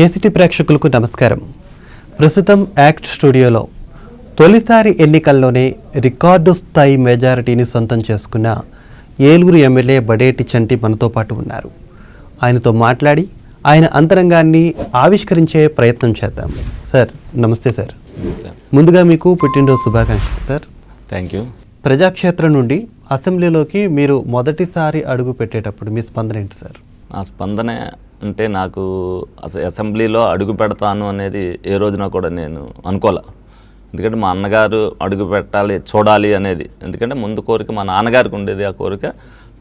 ACT ప్రేక్షకులకు నమస్కారం. ప్రస్తుతం యాక్ట్ స్టూడియోలో తొలిసారి ఎన్నికల్లోనే రికార్డు స్థాయి మెజారిటీని సొంతం చేసుకున్న ఏలూరు ఎమ్మెల్యే బడేటి చంటి మనతో పాటు ఉన్నారు. ఆయనతో మాట్లాడి ఆయన అంతరంగాన్ని ఆవిష్కరించే ప్రయత్నం చేద్దాం. సార్ నమస్తే సార్. ముందుగా మీకు పుట్టినరోజు శుభాకాంక్షలు సార్. Thank you. ప్రజాక్షేత్రం నుండి అసెంబ్లీలోకి మీరు మొదటిసారి అడుగు పెట్టేటప్పుడు మీ స్పందన ఏంటి సార్? నా స్పందన అంటే నాకు అసలు అసెంబ్లీలో అడుగు పెడతాను అనేది ఏ రోజున కూడా నేను అనుకోలే. ఎందుకంటే మా అన్నగారు అడుగు పెట్టాలి చూడాలి అనేది. ఎందుకంటే ముందు కోరిక మా నాన్నగారికి ఉండేది ఆ కోరిక.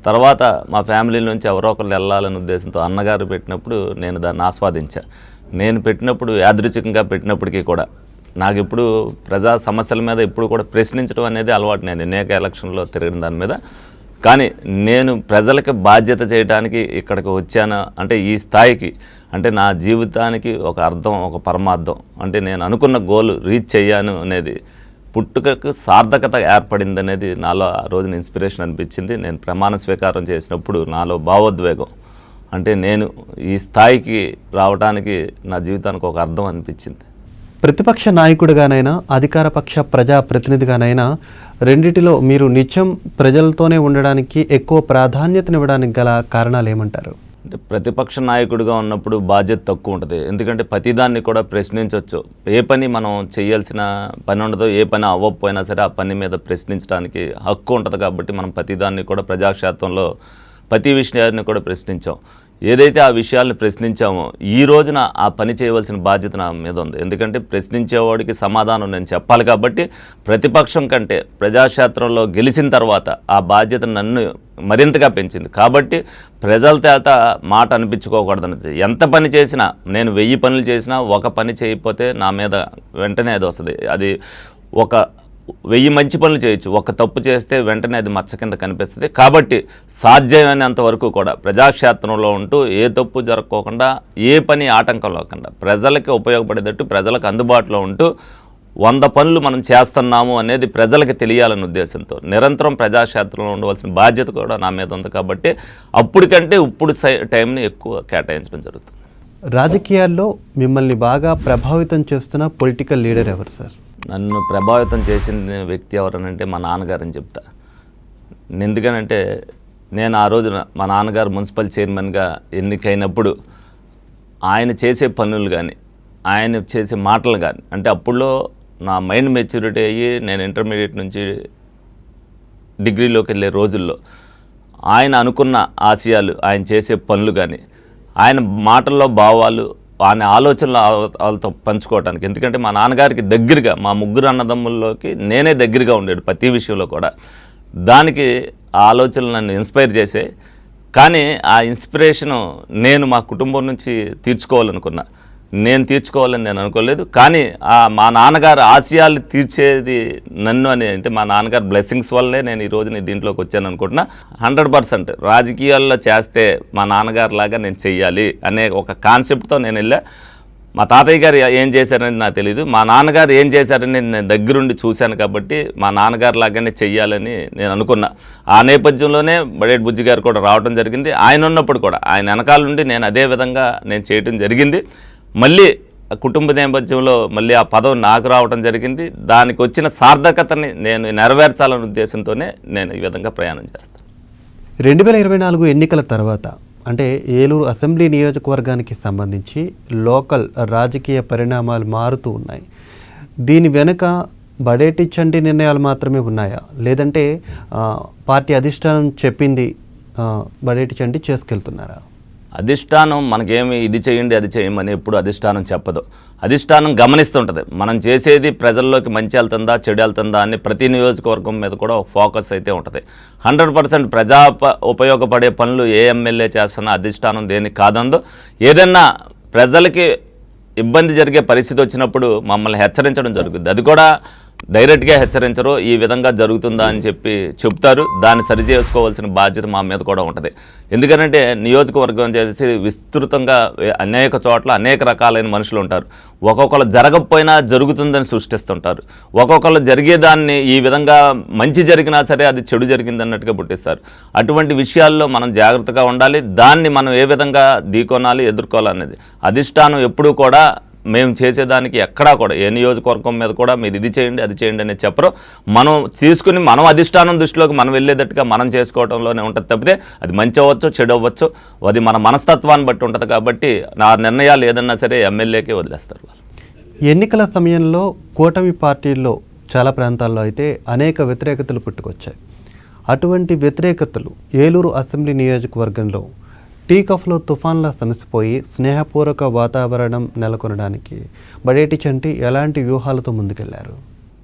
తర్వాత మా ఫ్యామిలీ నుంచి ఎవరో ఒకరు వెళ్ళాలనే ఉద్దేశంతో అన్నగారు పెట్టినప్పుడు నేను దాన్ని ఆస్వాదించా. నేను పెట్టినప్పుడు యాదృచ్ఛికంగా పెట్టినప్పటికీ కూడా. నాకు ఇప్పుడు ప్రజా సమస్యల మీద ఇప్పుడు కూడా ప్రశ్నించడం అనేది అలవాటు నేను అనేక ఎలక్షన్లో తిరిగిన దాని మీద. కానీ నేను ప్రజలకు బాధ్యత చేయడానికి ఇక్కడికి వచ్చాను? అంటే ఈ స్థాయికి. అంటే నా జీవితానికి ఒక అర్థం ఒక పరమార్థం. అంటే నేను అనుకున్న గోల్ రీచ్ అయ్యాను అనేది. పుట్టుకకు సార్థకత ఏర్పడింది అనేది నాలో ఆ రోజున ఇన్స్పిరేషన్ అనిపించింది. నేను ప్రమాణ స్వీకారం చేసినప్పుడు నాలో భావోద్వేగం. అంటే నేను ఈ స్థాయికి రావడానికి నా జీవితానికి ఒక అర్థం అనిపించింది. ప్రతిపక్ష నాయకుడిగానైనా అధికారపక్ష ప్రజాప్రతినిధిగానైనా రెండిటిలో మీరు నిత్యం ప్రజలతోనే ఉండడానికి ఎక్కువ ప్రాధాన్యతనివ్వడానికి గల కారణాలు ఏమంటారు అంటే ప్రతిపక్ష నాయకుడిగా ఉన్నప్పుడు బాధ్యత తక్కువ ఉంటుంది. ఎందుకంటే ప్రతిదాన్ని కూడా ప్రశ్నించవచ్చు ఏ పని మనం చేయాల్సిన పని ఉండదో ఏ పని అవ్వకపోయినా సరే ఆ పని మీద ప్రశ్నించడానికి హక్కు ఉంటుంది కాబట్టి మనం ప్రతిదాన్ని కూడా ప్రజాక్షేత్రంలో ప్రతి విషయాన్ని కూడా ప్రశ్నించాం. ఏదైతే ఆ విషయాలను ప్రశ్నించామో ఈ రోజున ఆ పని చేయవలసిన బాధ్యత నా మీద ఉంది. ఎందుకంటే ప్రశ్నించేవాడికి సమాధానం నేను చెప్పాలి కాబట్టి ప్రతిపక్షం కంటే ప్రజాక్షేత్రంలో గెలిచిన తర్వాత ఆ బాధ్యత నన్ను మరింతగా పెంచింది. కాబట్టి ప్రజల చేత మాట అనిపించుకోకూడదని ఎంత పని చేసినా నేను వెయ్యి పనులు చేసినా ఒక పని చేయకపోతే నా మీద వెంటనే అది వస్తుంది. అది ఒక వెయ్యి మంచి పనులు చేయొచ్చు. ఒక తప్పు చేస్తే వెంటనే అది మచ్చ కింద కనిపిస్తుంది. కాబట్టి సాధ్యమైనంత వరకు కూడా ప్రజాక్షేత్రంలో ఉంటూ ఏ తప్పు జరగకోకుండా ఏ పని ఆటంకం లేకుండా ప్రజలకి ఉపయోగపడేటట్టు ప్రజలకు అందుబాటులో ఉంటూ వంద పనులు మనం చేస్తున్నాము అనేది ప్రజలకు తెలియాలనే ఉద్దేశంతో నిరంతరం ప్రజాక్షేత్రంలో ఉండవలసిన బాధ్యత కూడా నా మీద ఉంది కాబట్టి అప్పటికంటే ఇప్పుడు సై- టైంని ఎక్కువ కేటాయించడం జరుగుతుంది. రాజకీయాల్లో మిమ్మల్ని బాగా ప్రభావితం చేస్తున్న పొలిటికల్ లీడర్ ఎవరు సార్? నన్ను ప్రభావితం చేసిన వ్యక్తి ఎవరనంటే మా నాన్నగారని చెప్తా. ఎందుకనంటే నేను ఆ రోజున మా నాన్నగారు మున్సిపల్ చైర్మన్గా ఎన్నికైనప్పుడు ఆయన చేసే పనులు కానీ ఆయన చేసే మాటలు కానీ అంటే అప్పుడులో నా మైండ్ మెచ్యూరిటీ అయ్యి నేను ఇంటర్మీడియట్ నుంచి డిగ్రీలోకి వెళ్ళే రోజుల్లో ఆయన అనుకున్న ఆశయాలు ఆయన చేసే పనులు కానీ ఆయన మాటల్లో భావాలు ఆయన ఆలోచనలు వాళ్ళతో పంచుకోవడానికి ఎందుకంటే మా నాన్నగారికి దగ్గరగా మా ముగ్గురు అన్నదమ్ముల్లోకి నేనే దగ్గరగా ఉండేది ప్రతి విషయంలో కూడా. దానికి ఆ ఆలోచనలు నన్ను ఇన్స్పైర్ చేసే కానీ ఆ ఇన్స్పిరేషను నేను మా కుటుంబం నుంచి తీర్చుకోవాలనుకున్నా. నేను తీర్చుకోవాలని నేను అనుకోలేదు. కానీ ఆ మా నాన్నగారు ఆశయాలు తీర్చేది నన్ను అని అంటే మా నాన్నగారు బ్లెస్సింగ్స్ వల్లే నేను ఈ రోజు నీ దీంట్లోకి వచ్చాను అనుకుంటున్నా. హండ్రెడ్ పర్సెంట్ రాజకీయాల్లో చేస్తే మా నాన్నగారు లాగా నేను చెయ్యాలి అనే ఒక కాన్సెప్ట్తో నేను వెళ్ళా. మా తాతయ్య గారు ఏం చేశారని నాకు తెలియదు మా నాన్నగారు ఏం చేశారని నేను దగ్గరుండి చూశాను కాబట్టి మా నాన్నగారు లాగానే చెయ్యాలని నేను అనుకున్నా. ఆ నేపథ్యంలోనే బడేట్ బుజ్జి గారు కూడా రావడం జరిగింది. ఆయన ఉన్నప్పుడు కూడా ఆయన వెనకాల నుండి నేను అదే విధంగా నేను చేయటం జరిగింది. మళ్ళీ ఆ కుటుంబ నేపథ్యంలో మళ్ళీ ఆ పదవి నాకు రావడం జరిగింది. దానికి వచ్చిన సార్థకతని నేను నెరవేర్చాలనే ఉద్దేశంతోనే నేను ఈ విధంగా ప్రయాణం చేస్తాను. రెండు వేల ఇరవై నాలుగు ఎన్నికల తర్వాత అంటే ఏలూరు అసెంబ్లీ నియోజకవర్గానికి సంబంధించి లోకల్ రాజకీయ పరిణామాలు మారుతూ ఉన్నాయి. దీని వెనుక బడేటి చంటి నిర్ణయాలు మాత్రమే ఉన్నాయా? లేదంటే పార్టీ అధిష్టానం చెప్పింది బడేటి చంటి చేసుకెళ్తున్నారా? అధిష్టానం మనకేమి ఇది చేయండి అది చేయమని ఎప్పుడు అధిష్టానం చెప్పదు. అధిష్టానం గమనిస్తుంటుంది. మనం చేసేది ప్రజల్లోకి మంచి వెళ్తుందా చెడు వెళ్తుందా అని ప్రతి నియోజకవర్గం మీద కూడా ఒక ఫోకస్ అయితే ఉంటుంది. హండ్రెడ్ పర్సెంట్ ప్రజా ఉపయోగపడే పనులు ఏ ఎమ్మెల్యే చేస్తున్నా అధిష్టానం దేనికి కాదందో. ఏదన్నా ప్రజలకి ఇబ్బంది జరిగే పరిస్థితి వచ్చినప్పుడు మమ్మల్ని హెచ్చరించడం జరుగుతుంది అది కూడా డైరెక్ట్గా హెచ్చరించరు ఈ విధంగా జరుగుతుందా అని చెప్పి చెప్తారు దాన్ని సరి చేసుకోవాల్సిన బాధ్యత మా మీద కూడా ఉంటుంది. ఎందుకంటే నియోజకవర్గం చేసి విస్తృతంగా అనేక చోట్ల అనేక రకాలైన మనుషులు ఉంటారు. ఒక్కొక్కరు జరగకపోయినా జరుగుతుందని సృష్టిస్తుంటారు. ఒక్కొక్కరు జరిగేదాన్ని ఈ విధంగా మంచి జరిగినా సరే అది చెడు జరిగిందన్నట్టుగా పుట్టిస్తారు. అటువంటి విషయాల్లో మనం జాగ్రత్తగా ఉండాలి. దాన్ని మనం ఏ విధంగా ఢీకొనాలి ఎదుర్కోవాలనేది. అధిష్టానం ఎప్పుడూ కూడా మేము చేసేదానికి ఎక్కడా కూడా ఏ నియోజకవర్గం మీద కూడా మీరు ఇది చేయండి అది చేయండి అనేది చెప్పరు. మనం తీసుకుని మనం అధిష్టానం దృష్టిలోకి మనం వెళ్ళేటట్టుగా మనం చేసుకోవడంలోనే ఉంటుంది తప్పితే అది మంచి అవ్వచ్చు చెడు అవ్వచ్చు. అది మన మనస్తత్వాన్ని బట్టి ఉంటుంది కాబట్టి నా నిర్ణయాలు ఏదన్నా సరే ఎమ్మెల్యేకే వదిలేస్తారు వాళ్ళు. ఎన్నికల సమయంలో కూటమి పార్టీల్లో చాలా ప్రాంతాల్లో అయితే అనేక వ్యతిరేకతలు పుట్టుకొచ్చాయి. అటువంటి వ్యతిరేకతలు ఏలూరు అసెంబ్లీ నియోజకవర్గంలో టీకఫ్లో తుఫాన్లా సమసిపోయి స్నేహపూర్వక వాతావరణం నెలకొనడానికి బడేటి చంటి ఎలాంటి వ్యూహాలతో ముందుకెళ్ళారు?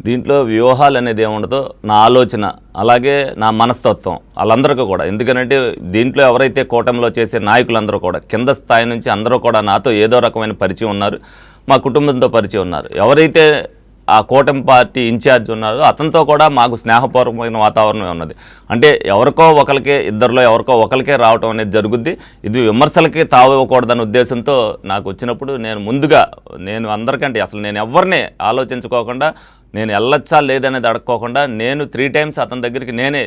దీంట్లో వ్యూహాలు అనేది ఏముండదో నా ఆలోచన అలాగే నా మనస్తత్వం వాళ్ళందరికీ కూడా. ఎందుకంటే దీంట్లో ఎవరైతే కూటమిలో చేసే నాయకులందరూ కూడా కింద స్థాయి నుంచి అందరూ కూడా నాతో ఏదో రకమైన పరిచయం ఉన్నారు మా కుటుంబంతో పరిచయం ఉన్నారు. ఎవరైతే ఆ కూటమి పార్టీ ఇన్ఛార్జ్ ఉన్నారు అతనితో కూడా మాకు స్నేహపూర్వకమైన వాతావరణం ఉన్నది. అంటే ఎవరికో ఒకరికే ఇద్దరిలో ఎవరికో ఒకరికే రావటం అనేది జరుగుద్ది. ఇది విమర్శలకి తావివ్వకూడదనే ఉద్దేశంతో నాకు వచ్చినప్పుడు నేను ముందుగా నేను అందరికంటే అసలు నేను ఎవరిని ఆలోచించుకోకుండా నేను వెళ్ళొచ్చా లేదనేది అడుక్కోకుండా నేను త్రీ టైమ్స్ అతని దగ్గరికి నేనే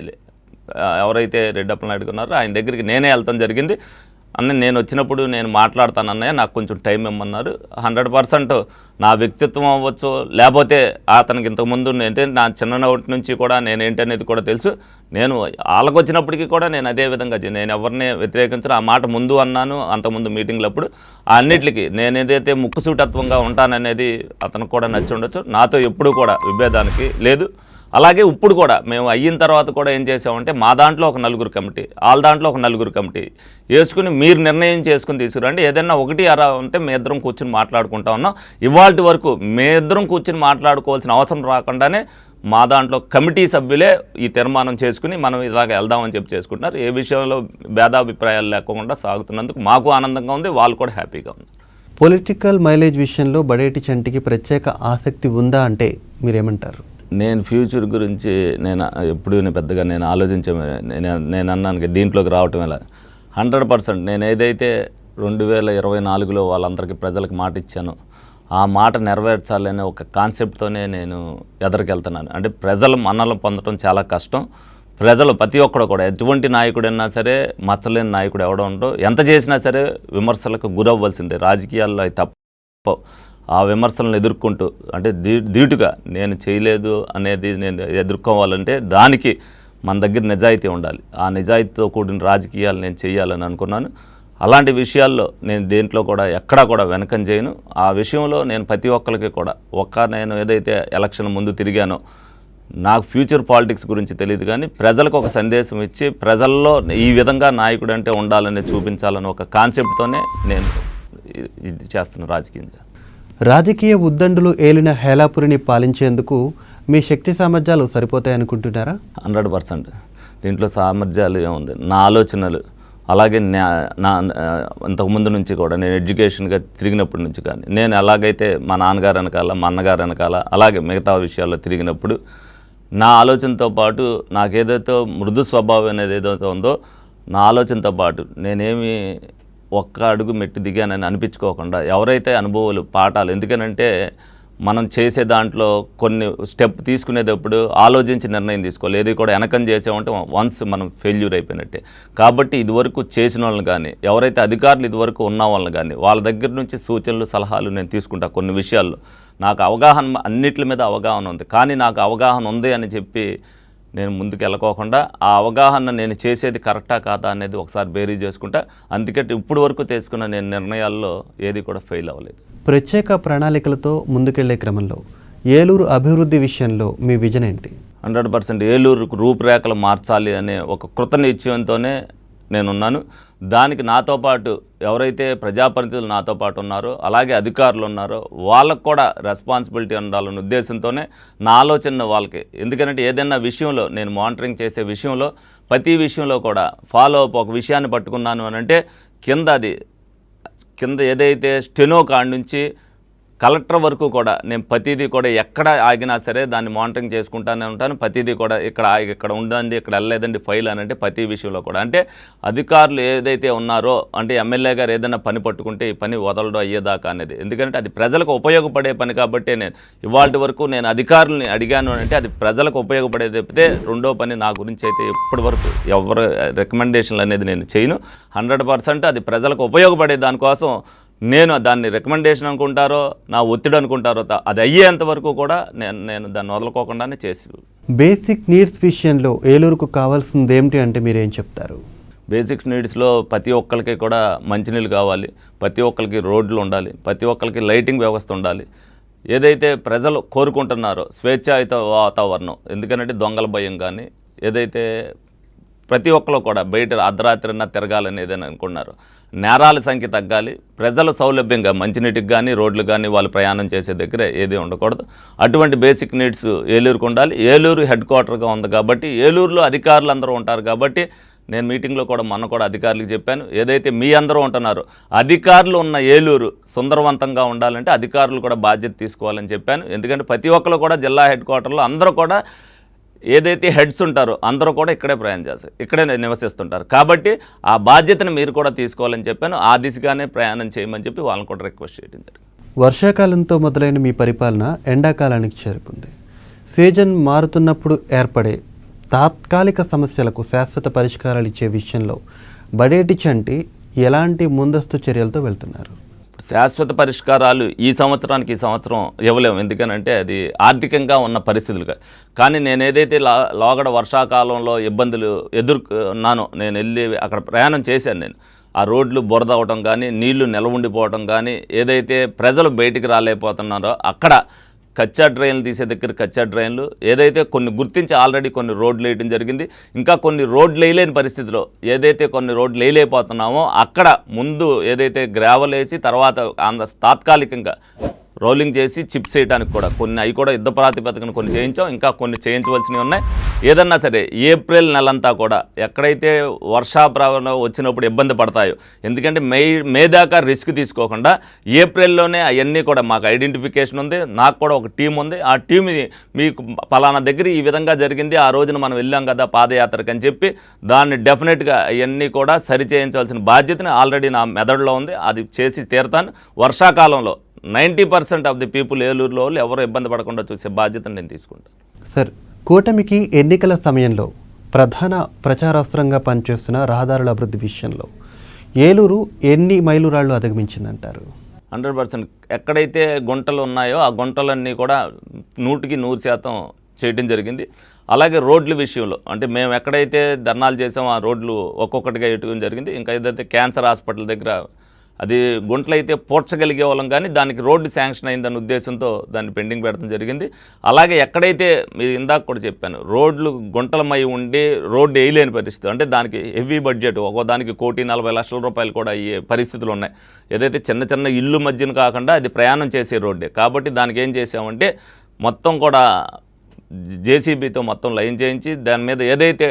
ఎవరైతే రెడ్డప్పని అడుగున్నారో ఆయన దగ్గరికి నేనే వెళ్తాం జరిగింది. అన్న నేను వచ్చినప్పుడు నేను మాట్లాడతాను అన్నయ్య నాకు కొంచెం టైం ఇమ్మన్నారు. హండ్రెడ్ పర్సెంట్ నా వ్యక్తిత్వం అవ్వచ్చు లేకపోతే అతనికి ఇంతకుముందు ఏంటి నా చిన్ననాటి నుంచి కూడా నేను ఏంటనేది కూడా తెలుసు. నేను వాళ్ళకు వచ్చినప్పటికీ కూడా నేను అదే విధంగా నేను ఎవరిని వ్యతిరేకించను. ఆ మాట ముందు అన్నాను అంతకుముందు మీటింగ్లప్పుడు. అన్నిటికీ నేను ఏదైతే ముక్కుసూటత్వంగా ఉంటాననేది అతనికి కూడా నచ్చి ఉండొచ్చు. నాతో ఎప్పుడూ కూడా విభేదానికి లేదు. అలాగే ఇప్పుడు కూడా మేము అయిన తర్వాత కూడా ఏం చేసామంటే మా దాంట్లో ఒక నలుగురు కమిటీ వాళ్ళ దాంట్లో ఒక నలుగురు కమిటీ వేసుకుని మీరు నిర్ణయం చేసుకుని తీసుకురండి. ఏదైనా ఒకటి అరా ఉంటే మీ ఇద్దరం కూర్చుని మాట్లాడుకుంటా ఉన్నాం. ఇవాళ వరకు మీ ఇద్దరం కూర్చుని మాట్లాడుకోవాల్సిన అవసరం రాకుండానే మా దాంట్లో కమిటీ సభ్యులే ఈ తీర్మానం చేసుకుని మనం ఇలాగ వెళ్దామని చెప్పి చేసుకుంటున్నారు. ఏ విషయంలో భేదాభిప్రాయాలు లేకుండా సాగుతున్నందుకు మాకు ఆనందంగా ఉంది వాళ్ళు కూడా హ్యాపీగా ఉన్నారు. పొలిటికల్ మైలేజ్ విషయంలో బడేటి చంటికి ప్రత్యేక ఆసక్తి ఉందా అంటే మీరేమంటారు? నేను ఫ్యూచర్ గురించి నేను ఎప్పుడు నేను పెద్దగా నేను ఆలోచించే నేను నేను అన్నాను దీంట్లోకి రావటం ఎలా? హండ్రెడ్ పర్సెంట్ నేను ఏదైతే రెండు వేల ఇరవై నాలుగులో వాళ్ళందరికీ ప్రజలకు మాట ఇచ్చాను ఆ మాట నెరవేర్చాలనే ఒక కాన్సెప్ట్తోనే నేను ఎదరికెళ్తున్నాను. అంటే ప్రజల మన్నలు పొందడం చాలా కష్టం. ప్రజలు ప్రతి ఒక్కడు కూడా ఎటువంటి నాయకుడైనా సరే మచ్చలేని నాయకుడు ఎవడో ఉండో ఎంత చేసినా సరే విమర్శలకు గురవ్వాల్సిందే. రాజకీయాల్లో అవి తప్ప ఆ విమర్శలను ఎదుర్కొంటూ అంటే ధీటుగా నేను చేయలేదు అనేది నేను ఎదుర్కోవాలంటే దానికి మన దగ్గర నిజాయితీ ఉండాలి. ఆ నిజాయితీతో కూడిన రాజకీయాలు నేను చేయాలని అనుకున్నాను. అలాంటి విషయాల్లో నేను దేంట్లో కూడా ఎక్కడా కూడా వెనకం చేయను. ఆ విషయంలో నేను ప్రతి ఒక్కరికి కూడా ఒక్క నేను ఏదైతే ఎలక్షన్ ముందు తిరిగానో నాకు ఫ్యూచర్ పాలిటిక్స్ గురించి తెలియదు కానీ ప్రజలకు ఒక సందేశం ఇచ్చి ప్రజల్లో ఈ విధంగా నాయకుడు అంటే ఉండాలని చూపించాలని ఒక కాన్సెప్ట్తోనే నేను ఇది- ఇది చేస్తున్న రాజకీయం. రాజకీయ ఉద్దండులు ఏలిన హేలాపురిని పాలించేందుకు మీ శక్తి సామర్థ్యాలు సరిపోతాయనుకుంటున్నారా? Hundred percent. దీంట్లో సామర్థ్యాలు ఏముంది? నా ఆలోచనలు. అలాగే నా- నా ఇంతకుముందు నుంచి కూడా నేను ఎడ్యుకేషన్గా తిరిగినప్పటి నుంచి కానీ నేను ఎలాగైతే మా నాన్నగారు వెనకాల మా అన్నగారు వెనకాల అలాగే మిగతా విషయాల్లో తిరిగినప్పుడు నా ఆలోచనతో పాటు నాకేదైతే మృదు స్వభావం అనేది ఏదైతే ఉందో నా ఆలోచనతో పాటు నేనేమి ఒక్క అడుగు మెట్టు దిగానని అనిపించుకోకుండా ఎవరైతే అనుభవాలు పాఠాలు ఎందుకనంటే మనం చేసే దాంట్లో కొన్ని స్టెప్ తీసుకునేటప్పుడు ఆలోచించి నిర్ణయం తీసుకోవాలి. ఏది కూడా వెనకం చేసామంటే వన్స్ మనం ఫెయిల్యూర్ అయిపోయినట్టే. కాబట్టి ఇదివరకు చేసిన వాళ్ళని కానీ ఎవరైతే అధికారులు ఇదివరకు ఉన్న వాళ్ళని కానీ వాళ్ళ దగ్గర నుంచి సూచనలు సలహాలు నేను తీసుకుంటా కొన్ని విషయాల్లో. నాకు అవగాహన అన్నిటి మీద అవగాహన ఉంది. కానీ నాకు అవగాహన ఉంది అని చెప్పి నేను ముందుకు వెళ్ళకోకుండా ఆ అవగాహన నేను చేసేది కరెక్టా కాదా అనేది ఒకసారి బేరీ చేసుకుంటా. అందుకంటే ఇప్పుడు వరకు తీసుకున్న నేను నిర్ణయాల్లో ఏది కూడా ఫెయిల్ అవ్వలేదు. ప్రత్యేక ప్రణాళికలతో ముందుకెళ్ళే క్రమంలో ఏలూరు అభివృద్ధి విషయంలో మీ విజన్ ఏంటి? హండ్రెడ్ పర్సెంట్ ఏలూరుకు రూపురేఖలు మార్చాలి అనే ఒక కృత నిశ్చయంతోనే నేనున్నాను. దానికి నాతో పాటు ఎవరైతే ప్రజాప్రతినిధులు నాతో పాటు ఉన్నారో అలాగే అధికారులు ఉన్నారో వాళ్ళకు కూడా రెస్పాన్సిబిలిటీ ఉండాలన్న ఉద్దేశంతోనే నా ఆలోచన వాళ్ళకి. ఎందుకంటే ఏదైనా విషయంలో నేను మానిటరింగ్ చేసే విషయంలో ప్రతి విషయంలో కూడా ఫాలో అప్ ఒక విషయాన్ని పట్టుకున్నాను అని అంటే కింద అది కింద ఏదైతే స్టెనో కాడ్ నుంచి కలెక్టర్ వరకు కూడా నేను ప్రతిదీ కూడా ఎక్కడ ఆగినా సరే దాన్ని మానిటరింగ్ చేసుకుంటానే ఉంటాను. ప్రతిదీ కూడా ఇక్కడ ఆగి- ఇక్కడ ఉందండి ఇక్కడ వెళ్ళలేదండి ఫైల్ అని అంటే ప్రతి విషయంలో కూడా. అంటే అధికారులు ఏదైతే ఉన్నారో అంటే ఎమ్మెల్యే గారు ఏదైనా పని పట్టుకుంటే ఈ పని వదలడం అయ్యేదాకా అనేది. ఎందుకంటే అది ప్రజలకు ఉపయోగపడే పని కాబట్టి నేను ఇవాళ వరకు నేను అధికారులని అడిగాను అంటే అది ప్రజలకు ఉపయోగపడే తప్పితే రెండో పని నా గురించి అయితే ఇప్పటి వరకు ఎవరు రికమెండేషన్లు అనేది నేను చేయను. హండ్రెడ్ పర్సెంట్ అది ప్రజలకు ఉపయోగపడే దానికోసం నేను దాన్ని రికమెండేషన్ అనుకుంటారో నా ఒత్తిడి అనుకుంటారో అది అయ్యేంత వరకు కూడా నేను నేను దాన్ని వదలకోకుండానే చేసి బేసిక్ నీడ్స్ విషయంలో ఏలూరుకు కావాల్సింది ఏమిటి అంటే మీరు ఏం చెప్తారు? బేసిక్స్ నీడ్స్లో ప్రతి ఒక్కరికి కూడా మంచినీళ్ళు కావాలి ప్రతి ఒక్కరికి రోడ్లు ఉండాలి ప్రతి ఒక్కరికి లైటింగ్ వ్యవస్థ ఉండాలి. ఏదైతే ప్రజలు కోరుకుంటున్నారో స్వేచ్ఛాయుత వాతావరణం ఎందుకంటే దొంగల భయం కానీ ఏదైతే ప్రతి ఒక్కరు కూడా బయట అర్ధరాత్రిన తిరగాలనేది అని అనుకున్నారు. నేరాల సంఖ్య తగ్గాలి. ప్రజల సౌలభ్యంగా మంచినీటికి కానీ రోడ్లు కానీ వాళ్ళు ప్రయాణం చేసే దగ్గర ఏది ఉండకూడదు. అటువంటి బేసిక్ నీడ్స్ ఏలూరుకు ఉండాలి. ఏలూరు హెడ్ క్వార్టర్గా ఉంది కాబట్టి ఏలూరులో అధికారులు అందరూ ఉంటారు కాబట్టి నేను మీటింగ్లో కూడా మొన్న కూడా అధికారులకు చెప్పాను. ఏదైతే మీ అందరూ ఉంటున్నారో అధికారులు ఉన్న ఏలూరు సుందరవంతంగా ఉండాలంటే అధికారులు కూడా బాధ్యత తీసుకోవాలని చెప్పాను. ఎందుకంటే ప్రతి ఒక్కరు కూడా జిల్లా హెడ్ క్వార్టర్లో అందరూ కూడా ఏదైతే హెడ్స్ ఉంటారో అందరూ కూడా ఇక్కడే ప్రయాణం చేస్తారు. ఇక్కడే నివసిస్తుంటారు. కాబట్టి ఆ బాధ్యతను మీరు కూడా తీసుకోవాలని చెప్పాను. ఆ దిశగానే ప్రయాణం చేయమని చెప్పి వాళ్ళని కూడా రిక్వెస్ట్ చేయడం జరిగింది. వర్షాకాలంతో మొదలైన మీ పరిపాలన ఎండాకాలానికి చేరుకుంది. సీజన్ మారుతున్నప్పుడు ఏర్పడే తాత్కాలిక సమస్యలకు శాశ్వత పరిష్కారాలు ఇచ్చే విషయంలో బడేటి చంటి ఎలాంటి ముందస్తు చర్యలతో వెళ్తున్నారు? శాశ్వత పరిష్కారాలు ఈ సంవత్సరానికి ఈ సంవత్సరం ఇవ్వలేము. ఎందుకనంటే అది ఆర్థికంగా ఉన్న పరిస్థితులుగా. కానీ నేను ఏదైతే లా లోగడ వర్షాకాలంలో ఇబ్బందులు ఎదుర్కొన్నానో నేను వెళ్ళి అక్కడ ప్రయాణం చేశాను నేను. ఆ రోడ్లు బురద అవటం కానీ నీళ్ళు నిలవ ఉండిపోవటం కానీ ఏదైతే ప్రజలు బయటికి రాలేకపోతున్నారో అక్కడ కచ్చా డ్రైన్లు తీసే దగ్గర కచ్చా డ్రైన్లు ఏదైతే కొన్ని గుర్తించి ఆల్రెడీ కొన్ని రోడ్లు వేయడం జరిగింది ఇంకా కొన్ని రోడ్లు వేయలేని పరిస్థితిలో ఏదైతే కొన్ని రోడ్లు వేయలేకపోతున్నామో అక్కడ ముందు ఏదైతే గ్రావెల్ వేసి తర్వాత అంద తాత్కాలికంగా రోలింగ్ చేసి చిప్స్ వేయడానికి కూడా కొన్ని అవి కూడా యుద్ధ ప్రాతిపదికన కొన్ని చేయించాం ఇంకా కొన్ని చేయించవలసినవి ఉన్నాయి. ఏదన్నా సరే ఏప్రిల్ నెలంతా కూడా ఎక్కడైతే వర్షాప్రవణ వచ్చినప్పుడు ఇబ్బంది పడతాయో ఎందుకంటే మే మే దాకా రిస్క్ తీసుకోకుండా ఏప్రిల్లోనే అవన్నీ కూడా మాకు ఐడెంటిఫికేషన్ ఉంది నాకు కూడా ఒక టీం ఉంది. ఆ టీం మీకు పలానా దగ్గర ఈ విధంగా జరిగింది ఆ రోజున మనం వెళ్ళాం కదా పాదయాత్రకు అని చెప్పి దాన్ని డెఫినెట్గా అవన్నీ కూడా సరిచేయించవలసిన బాధ్యతని ఆల్రెడీ నా మెదడులో ఉంది. అది చేసి తీరుతాను. వర్షాకాలంలో ninety percent of the people ఏలూరులో వాళ్ళు ఎవరు ఇబ్బంది పడకుండా చూసే బాధ్యతను నేను తీసుకుంటాను. సార్ కూటమికి ఎన్నికల సమయంలో ప్రధాన ప్రచారాస్త్రంగా పనిచేస్తున్న రహదారుల అభివృద్ధి విషయంలో ఏలూరు ఎన్ని మైలురాళ్ళు అధిగమించిందంటారు? Hundred percent. ఎక్కడైతే గుంటలు ఉన్నాయో ఆ గుంటలన్నీ కూడా నూటికి నూరు శాతం చేయడం జరిగింది. అలాగే రోడ్ల విషయంలో అంటే మేము ఎక్కడైతే ధర్నాలు చేసామో ఆ రోడ్లు ఒక్కొక్కటిగా ఎట్టుకోవడం జరిగింది. ఇంకా ఏదైతే క్యాన్సర్ హాస్పిటల్ దగ్గర అది గుంటలైతే పూడ్చగలిగే వాళ్ళం కానీ దానికి రోడ్డు శాంక్షన్ అయిందన్న ఉద్దేశంతో దాన్ని పెండింగ్ పెట్టడం జరిగింది. అలాగే ఎక్కడైతే మీరు ఇందాక కూడా చెప్పాను రోడ్లు గుంటలమై ఉండి రోడ్డు వేయలేని పరిస్థితి. అంటే దానికి హెవీ బడ్జెట్ ఒక్కో దానికి కోటి నలభై లక్షల రూపాయలు కూడా అయ్యే పరిస్థితులు ఉన్నాయి. ఏదైతే చిన్న చిన్న ఇల్లు మధ్యన కాకుండా అది ప్రయాణం చేసే రోడ్డే. కాబట్టి దానికి ఏం చేసామంటే మొత్తం కూడా జేసీబీతో మొత్తం లైన్ చేయించి దాని మీద ఏదైతే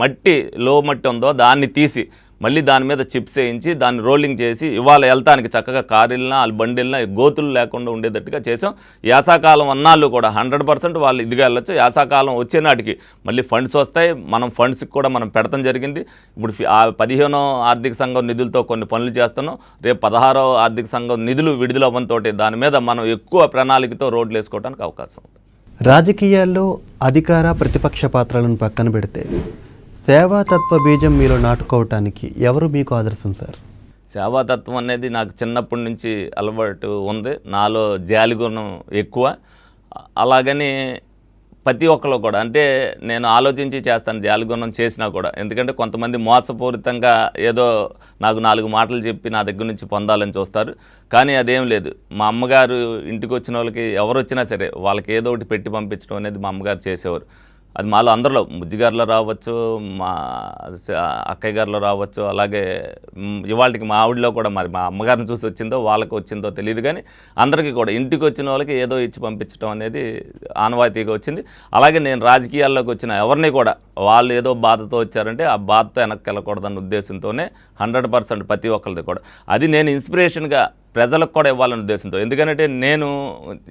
మట్టి లో మట్టి ఉందో దాన్ని తీసి మళ్ళీ దాని మీద చిప్స్ వేయించి దాన్ని రోలింగ్ చేసి ఇవాళ వెళ్తానికి చక్కగా కారు వాళ్ళ బండిల్నా గోతులు లేకుండా ఉండేటట్టుగా చేసాం. యాసాకాలం అన్నాళ్ళు కూడా హండ్రెడ్ పర్సెంట్ వాళ్ళు ఇదిగా వెళ్ళొచ్చు. యాసాకాలం వచ్చే నాటికి మళ్ళీ ఫండ్స్ వస్తాయి. మనం ఫండ్స్కి కూడా మనం పెడతాం జరిగింది. ఇప్పుడు ఆ పదిహేనో ఆర్థిక సంఘం నిధులతో కొన్ని పనులు చేస్తున్నాం. రేపు పదహారో ఆర్థిక సంఘం నిధులు విడుదలవ్వడంతో దాని మీద మనం ఎక్కువ ప్రణాళికతో రోడ్లు వేసుకోవడానికి అవకాశం ఉంది. రాజకీయాల్లో అధికార ప్రతిపక్ష పాత్రలను పక్కన పెడితే సేవాతత్వ బీజం మీలో నాటుకోవటానికి ఎవరు మీకు ఆదర్శం సార్? సేవాతత్వం అనేది నాకు చిన్నప్పటి నుంచి అలవాటు ఉంది. నాలో జాలి గుణం ఎక్కువ. అలాగని ప్రతి ఒక్కరు కూడా అంటే నేను ఆలోచించి చేస్తాను జాలిగుణం చేసినా కూడా. ఎందుకంటే కొంతమంది మోసపూరితంగా ఏదో నాకు నాలుగు మాటలు చెప్పి నా దగ్గర నుంచి పొందాలని చూస్తారు. కానీ అదేం లేదు. మా అమ్మగారు ఇంటికి వచ్చిన వాళ్ళకి ఎవరు వచ్చినా సరే వాళ్ళకి ఏదో ఒకటి పెట్టి పంపించడం అనేది మా అమ్మగారు చేసేవారు. అది మాలో అందరిలో ముజ్జిగారిలో రావచ్చు మా అక్కయ్య గారిలో రావచ్చు అలాగే ఇవాళకి మా ఆవిడలో కూడా మరి మా అమ్మగారిని చూసి వచ్చిందో వాళ్ళకి వచ్చిందో తెలియదు కానీ అందరికీ కూడా ఇంటికి వచ్చిన వాళ్ళకి ఏదో ఇచ్చి పంపించడం అనేది ఆనవాయితీగా వచ్చింది. అలాగే నేను రాజకీయాల్లోకి వచ్చిన ఎవరిని కూడా వాళ్ళు ఏదో బాధతో వచ్చారంటే ఆ బాధతో వెనక్కి వెళ్ళకూడదన్న ఉద్దేశంతోనే హండ్రెడ్ పర్సెంట్ ప్రతి ఒక్కరిది కూడా. అది నేను ఇన్స్పిరేషన్గా ప్రజలకు కూడా ఇవ్వాలనే ఉద్దేశంతో. ఎందుకంటే నేను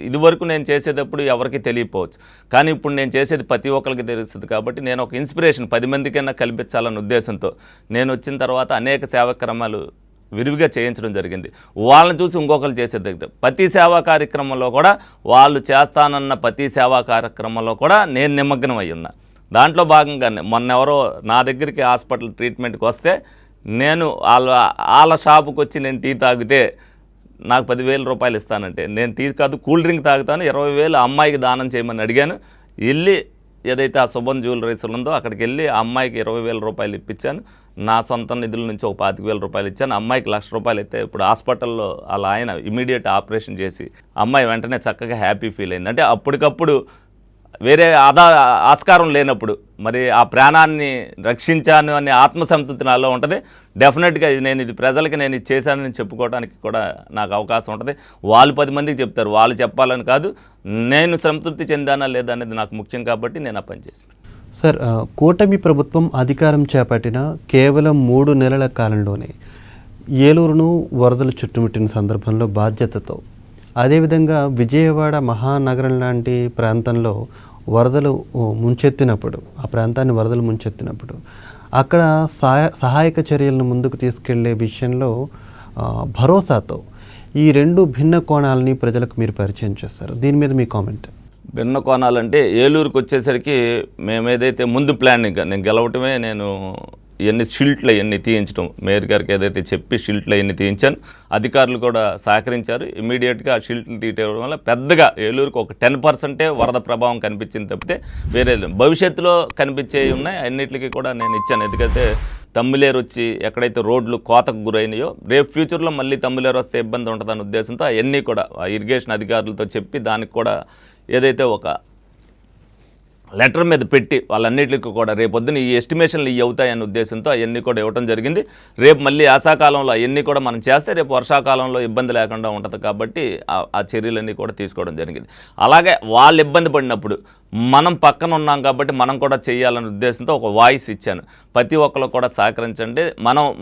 ఇదివరకు నేను చేసేటప్పుడు ఎవరికి తెలియకపోవచ్చు. కానీ ఇప్పుడు నేను చేసేది ప్రతి ఒక్కరికి తెలుస్తుంది కాబట్టి నేను ఒక ఇన్స్పిరేషన్ పది మందికైనా కల్పించాలనే ఉద్దేశంతో నేను వచ్చిన తర్వాత అనేక సేవాక్రమాలు విరివిగా చేయించడం జరిగింది. వాళ్ళని చూసి ఇంకొకరు చేసేది ప్రతి సేవా కార్యక్రమంలో కూడా వాళ్ళు చేస్తానన్న ప్రతి సేవా కార్యక్రమంలో కూడా నేను నిమగ్నం అయి ఉన్నా. దాంట్లో భాగంగానే మొన్న ఎవరో నా దగ్గరికి హాస్పిటల్ ట్రీట్మెంట్కి వస్తే నేను వాళ్ళ వాళ్ళ షాపుకి వచ్చి నేను టీ తాగితే నాకు పదివేల రూపాయలు ఇస్తానంటే నేను టీ కాదు కూల్ డ్రింక్ తాగుతాను ఇరవై వేలు అమ్మాయికి దానం చేయమని అడిగాను. వెళ్ళి ఏదైతే ఆ శుభం జ్యువెలరీస్ ఉందో అక్కడికి వెళ్ళి ఆ అమ్మాయికి ఇరవై వేల రూపాయలు ఇప్పించాను. నా సొంత నిధుల నుంచి ఒక పాతిక వేల రూపాయలు ఇచ్చాను. అమ్మాయికి లక్ష రూపాయలు అయితే ఇప్పుడు హాస్పిటల్లో అలా ఆయన ఇమీడియట్ ఆపరేషన్ చేసి అమ్మాయి వెంటనే చక్కగా హ్యాపీ ఫీల్ అయింది. అంటే అప్పటికప్పుడు వేరే ఆదా ఆస్కారం లేనప్పుడు మరి ఆ ప్రాణాన్ని రక్షించాను అనే ఆత్మసంతృప్తి నాలో ఉంటుంది. డెఫినెట్గా ఇది నేను ఇది ప్రజలకి నేను ఇది చేశానని చెప్పుకోవడానికి కూడా నాకు అవకాశం ఉంటుంది. వాళ్ళు పది మందికి చెప్తారు. వాళ్ళు చెప్పాలని కాదు. నేను సంతృప్తి చెందానా లేదా అనేది నాకు ముఖ్యం కాబట్టి నేను ఆ పని చేశాను. సార్ కూటమి ప్రభుత్వం అధికారం చేపట్టిన కేవలం మూడు నెలల కాలంలోనే ఏలూరును వరదలు చుట్టుముట్టిన సందర్భంలో బాధ్యతతో అదేవిధంగా విజయవాడ మహానగరం లాంటి ప్రాంతంలో వరదలు ముంచెత్తినప్పుడు ఆ ప్రాంతాన్ని వరదలు ముంచెత్తినప్పుడు అక్కడ సహాయ సహాయక చర్యలను ముందుకు తీసుకెళ్ళే విషయంలో భరోసాతో ఈ రెండు భిన్న కోణాలని ప్రజలకు మీరు పరిచయం చేస్తారు. దీని మీద మీ కామెంట్. భిన్న కోణాలంటే ఏలూరుకు వచ్చేసరికి మేము ఏదైతే ముందు ప్లానింగ్ నేను గెలవటమే నేను ఇవన్నీ షిల్ట్లు అవన్నీ తీయించడం మేయర్ గారికి ఏదైతే చెప్పి షిల్ట్లు అవన్నీ తీయించాను అధికారులు కూడా సహకరించారు. ఇమీడియట్గా ఆ షిల్ట్లు తీయటం వల్ల పెద్దగా ఏలూరుకు ఒక టెన్ పర్సెంటే వరద ప్రభావం కనిపించింది తప్పితే వేరే భవిష్యత్తులో కనిపించేవి ఉన్నాయి అన్నిటికీ కూడా నేను ఇచ్చాను. ఎందుకంటే తమ్మిలేరు వచ్చి ఎక్కడైతే రోడ్లు కోతకు గురైనాయో రేపు ఫ్యూచర్లో మళ్ళీ తమ్మిలేరు వస్తే ఇబ్బంది ఉంటుందన్న ఉద్దేశంతో అవన్నీ కూడా ఇరిగేషన్ అధికారులతో చెప్పి దానికి కూడా ఏదైతే ఒక లెటర్ మీద పెట్టి వాళ్ళన్నిటికీ కూడా రేపు ఈ ఎస్టిమేషన్లు ఇవి అవుతాయనే ఉద్దేశంతో అవన్నీ కూడా ఇవ్వడం జరిగింది. రేపు మళ్ళీ ఆశాకాలంలో అవన్నీ కూడా మనం చేస్తే రేపు వర్షాకాలంలో ఇబ్బంది లేకుండా ఉంటుంది కాబట్టి ఆ- చర్యలన్నీ కూడా తీసుకోవడం జరిగింది. అలాగే వాళ్ళు ఇబ్బంది పడినప్పుడు మనం పక్కన ఉన్నాం కాబట్టి మనం కూడా చేయాలనే ఉద్దేశంతో ఒక వాయిస్ ఇచ్చాను. ప్రతి ఒక్కరు కూడా సహకరించండి. మనం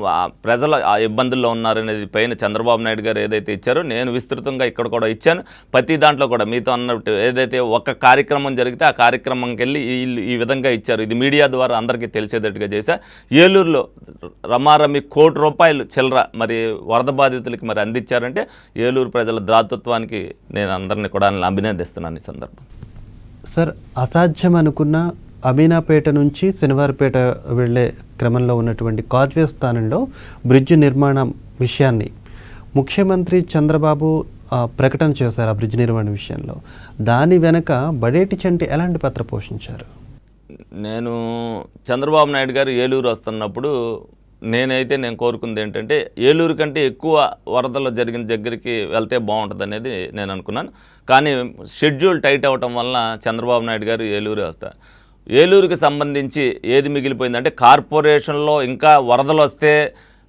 ప్రజలు ఆ ఇబ్బందుల్లో ఉన్నారనేది పైన చంద్రబాబు నాయుడు గారు ఏదైతే ఇచ్చారో నేను విస్తృతంగా ఇక్కడ కూడా ఇచ్చాను. ప్రతి దాంట్లో కూడా మీతో అన్నట్టు ఏదైతే ఒక కార్యక్రమం జరిగితే ఆ కార్యక్రమం కార్యక్రమంకి వెళ్ళి వీళ్ళు ఈ విధంగా ఇచ్చారు. ఇది మీడియా ద్వారా అందరికీ తెలిసేటట్టుగా చేశా. ఏలూరులో రమారమి కోటి రూపాయలు చిల్లర మరి వరద బాధితులకి మరి అందించారంటే ఏలూరు ప్రజల దాతృత్వానికి నేను అందరినీ కూడా అభినందిస్తున్నాను ఈ సందర్భం. సార్ అసాధ్యం అనుకున్న అమీనాపేట నుంచి శనివారపేట వెళ్ళే క్రమంలో ఉన్నటువంటి కాజ్వే స్థానంలో బ్రిడ్జ్ నిర్మాణం విషయాన్ని ముఖ్యమంత్రి చంద్రబాబు ప్రకటన చేశారు ఆ బ్రిడ్జ్ నిర్మాణ విషయంలో. దాని వెనక బడేటి చంటి ఎలాంటి పాత్ర పోషించారు? నేను చంద్రబాబు నాయుడు గారు ఏలూరు వస్తున్నప్పుడు నేనైతే నేను కోరుకుంది ఏంటంటే ఏలూరు కంటే ఎక్కువ వరదలు జరిగిన దగ్గరికి వెళ్తే బాగుంటుంది అనేది నేను అనుకున్నాను. కానీ షెడ్యూల్ టైట్ అవ్వటం వలన చంద్రబాబు నాయుడు గారు ఏలూరు వస్తారు. ఏలూరుకి సంబంధించి ఏది మిగిలిపోయిందంటే కార్పొరేషన్లో ఇంకా వరదలు వస్తే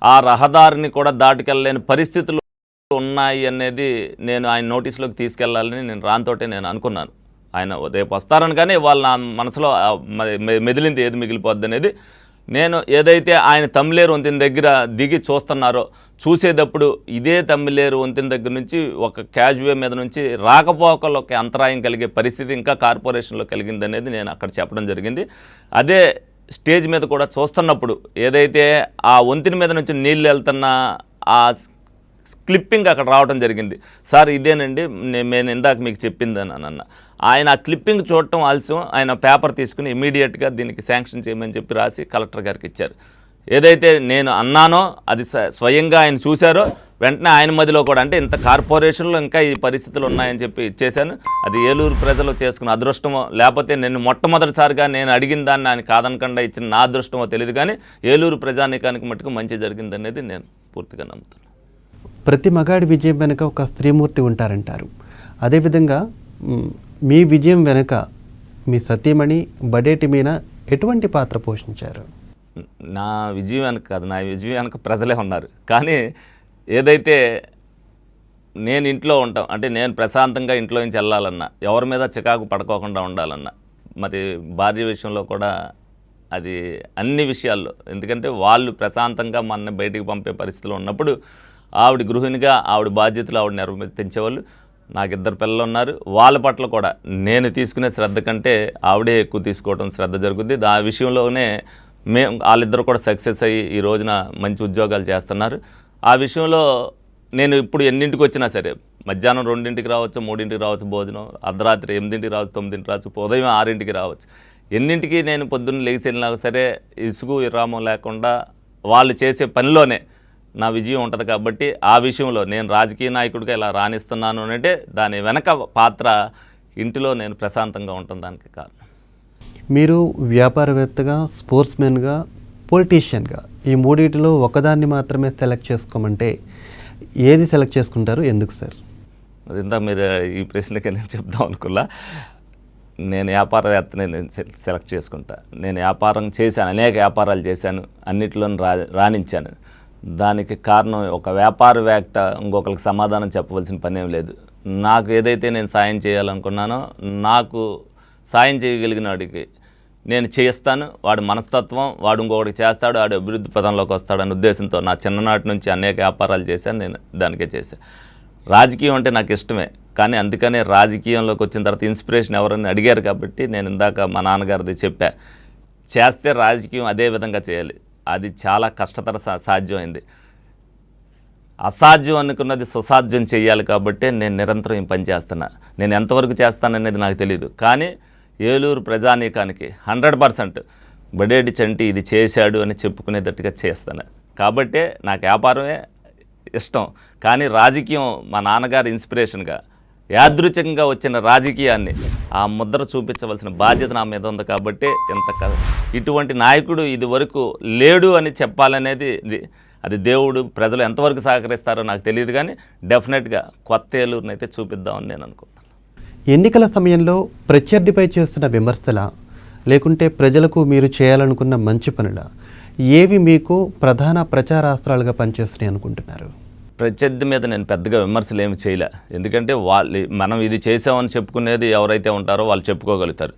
ఆ రహదారిని కూడా దాటుకెళ్ళలేని పరిస్థితులు ఉన్నాయి అనేది నేను ఆయన నోటీసులోకి తీసుకెళ్ళాలని నేను రాంతోటే నేను అనుకున్నాను. ఆయన రేపు వస్తారని కానీ వాళ్ళ నా మనసులో మె- మెదిలింది ఏది మిగిలిపోద్ది అనేది నేను ఏదైతే ఆయన తమిళేరు వంతెన దగ్గర దిగి చూస్తున్నారో చూసేటప్పుడు ఇదే తమిళేరు వంతెన దగ్గర నుంచి ఒక క్యాజ్వే మీద నుంచి రాకపోకలకి అంతరాయం కలిగే పరిస్థితి ఇంకా కార్పొరేషన్లో కలిగింది అనేది నేను అక్కడ చెప్పడం జరిగింది. అదే స్టేజ్ మీద కూడా చూస్తున్నప్పుడు ఏదైతే ఆ వంతెన మీద నుంచి నీళ్ళు వెళ్తున్న ఆ క్లిప్పింగ్ అక్కడ రావడం జరిగింది. సార్ ఇదేనండి నేను ఇందాక మీకు చెప్పిందని అన్న. ఆయన ఆ క్లిప్పింగ్ చూడటం ఆలస్యం. ఆయన పేపర్ తీసుకుని ఇమీడియట్గా దీనికి శాంక్షన్ చేయమని చెప్పి రాసి కలెక్టర్ గారికి ఇచ్చారు. ఏదైతే నేను అన్నానో అది స్వయంగా ఆయన చూశారో వెంటనే ఆయన మదిలో కూడా అంటే ఇంత కార్పొరేషన్లో ఇంకా ఈ పరిస్థితులు ఉన్నాయని చెప్పి ఇచ్చేశాను. అది ఏలూరు ప్రజలు చేసుకున్న అదృష్టమో లేకపోతే నేను మొట్టమొదటిసారిగా నేను అడిగిన దాన్ని ఆయన కాదనకుండా ఇచ్చిన నా అదృష్టమో తెలియదు కానీ ఏలూరు ప్రజానీకానికి మట్టుకు మంచి జరిగిందనేది నేను పూర్తిగా నమ్ముతాను ప్రతి మగాడి విజయం వెనుక ఒక స్త్రీమూర్తి ఉంటారంటారు. అదేవిధంగా మీ విజయం వెనుక మీ సతీమణి బడేటి మీన ఎటువంటి పాత్ర పోషించారు? నా విజయం వెనక కాదు నా విజయం వెనక ప్రజలే ఉన్నారు. కానీ ఏదైతే నేను ఇంట్లో ఉంటాం అంటే నేను ప్రశాంతంగా ఇంట్లో నుంచి వెళ్ళాలన్నా ఎవరి మీద చికాకు పడుకోకుండా ఉండాలన్నా మరి భార్య విషయంలో కూడా అది అన్ని విషయాల్లో. ఎందుకంటే వాళ్ళు ప్రశాంతంగా మన బయటికి పంపే పరిస్థితిలో ఉన్నప్పుడు ఆవిడ గృహిణిగా ఆవిడ బాధ్యతలు ఆవిడ నిర్వర్తించేవాళ్ళు. నాకు ఇద్దరు పిల్లలు ఉన్నారు. వాళ్ళ పట్ల కూడా నేను తీసుకునే శ్రద్ధ కంటే ఆవిడే ఎక్కువ తీసుకోవడం శ్రద్ధ జరుగుద్ది. ఆ విషయంలోనే మేము వాళ్ళిద్దరు కూడా సక్సెస్ అయ్యి ఈ రోజున మంచి ఉద్యోగాలు చేస్తున్నారు. ఆ విషయంలో నేను ఇప్పుడు ఎన్నింటికి వచ్చినా సరే మధ్యాహ్నం రెండింటికి రావచ్చు మూడింటికి రావచ్చు భోజనం అర్ధరాత్రి ఎనిమిదింటికి రావచ్చు తొమ్మిదింటికి రావచ్చు ఉదయం ఆరింటికి రావచ్చు. ఎన్నింటికి నేను పొద్దున్న లేచి వెళ్ళినా సరే ఇసుగు విరామం లేకుండా వాళ్ళు చేసే పనిలోనే నా విజయం ఉంటుంది కాబట్టి ఆ విషయంలో నేను రాజకీయ నాయకుడిగా ఇలా రాణిస్తున్నాను అంటే దాని వెనక పాత్ర ఇంటిలో నేను ప్రశాంతంగా ఉండటం దానికి కారణం. మీరు వ్యాపారవేత్తగా స్పోర్ట్స్మెన్గా పొలిటీషియన్గా ఈ మూడింటిలో ఒకదాన్ని మాత్రమే సెలెక్ట్ చేసుకోమంటే ఏది సెలెక్ట్ చేసుకుంటారు? ఎందుకు సార్? ఇందాక మీరు ఈ ప్రశ్నకి నేను చెప్దాం అనుకున్నా. నేను వ్యాపారవేత్తని నేను సెలెక్ట్ చేసుకుంటా. నేను వ్యాపారం చేశాను అనేక వ్యాపారాలు చేశాను అన్నిటిలోనూ రా రాణించాను. దానికి కారణం ఒక వ్యాపారవేత్త ఇంకొకరికి సమాధానం చెప్పవలసిన పని ఏం లేదు. నాకు ఏదైతే నేను సాయం చేయాలనుకున్నానో నాకు సాయం చేయగలిగిన వాడికి నేను చేస్తాను. వాడి మనస్తత్వం వాడు ఇంకొకటి చేస్తాడు వాడు అభివృద్ధి పదంలోకి వస్తాడనే ఉద్దేశంతో నా చిన్ననాటి నుంచి అనేక వ్యాపారాలు చేశాను నేను దానికే చేశాను. రాజకీయం అంటే నాకు ఇష్టమే కానీ అందుకనే రాజకీయంలోకి వచ్చిన తర్వాత ఇన్స్పిరేషన్ ఎవరని అడిగారు కాబట్టి నేను ఇందాక మా నాన్నగారిది చెప్పా. చేస్తే రాజకీయం అదే విధంగా చేయాలి. అది చాలా కష్టతర సా- సాధ్యమైంది. అసాధ్యం అనుకున్నది సుసాధ్యం చేయాలి కాబట్టి నేను నిరంతరం ఈ పని చేస్తున్నా. నేను ఎంతవరకు చేస్తాననేది నాకు తెలియదు కానీ ఏలూరు ప్రజానీకానికి హండ్రెడ్ పర్సెంట్ బడేడి చంటి ఇది చేశాడు అని చెప్పుకునేటట్టుగా చేస్తాను. కాబట్టే నాకు వ్యాపారమే ఇష్టం. కానీ రాజకీయం మా నాన్నగారి ఇన్స్పిరేషన్గా యాదృచ్ఛికంగా వచ్చిన రాజకీయాన్ని ఆ ముద్ర చూపించవలసిన బాధ్యత నా మీద ఉంది కాబట్టి ఇంత కథ ఇటువంటి నాయకుడు ఇది వరకు లేడు అని చెప్పాలనేది అది దేవుడు ప్రజలు ఎంతవరకు సహకరిస్తారో నాకు తెలియదు కానీ డెఫినెట్గా కొత్త ఏలూరుని అయితే చూపిద్దామని నేను అనుకుంటున్నాను. ఎన్నికల సమయంలో ప్రత్యర్థిపై చేస్తున్న విమర్శల లేకుంటే ప్రజలకు మీరు చేయాలనుకున్న మంచి పనుల ఏవి మీకు ప్రధాన ప్రచారాస్త్రాలుగా పనిచేస్తున్నాయి అనుకుంటున్నారు? ప్రత్యర్థి మీద నేను పెద్దగా విమర్శలు ఏమి చేయలే. ఎందుకంటే వాళ్ళు మనం ఇది చేసామని చెప్పుకునేది ఎవరైతే ఉంటారో వాళ్ళు చెప్పుకోగలుగుతారు.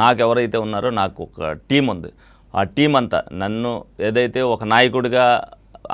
నాకు ఎవరైతే ఉన్నారో నాకు ఒక టీం ఉంది. ఆ టీం అంతా నన్ను ఏదైతే ఒక నాయకుడిగా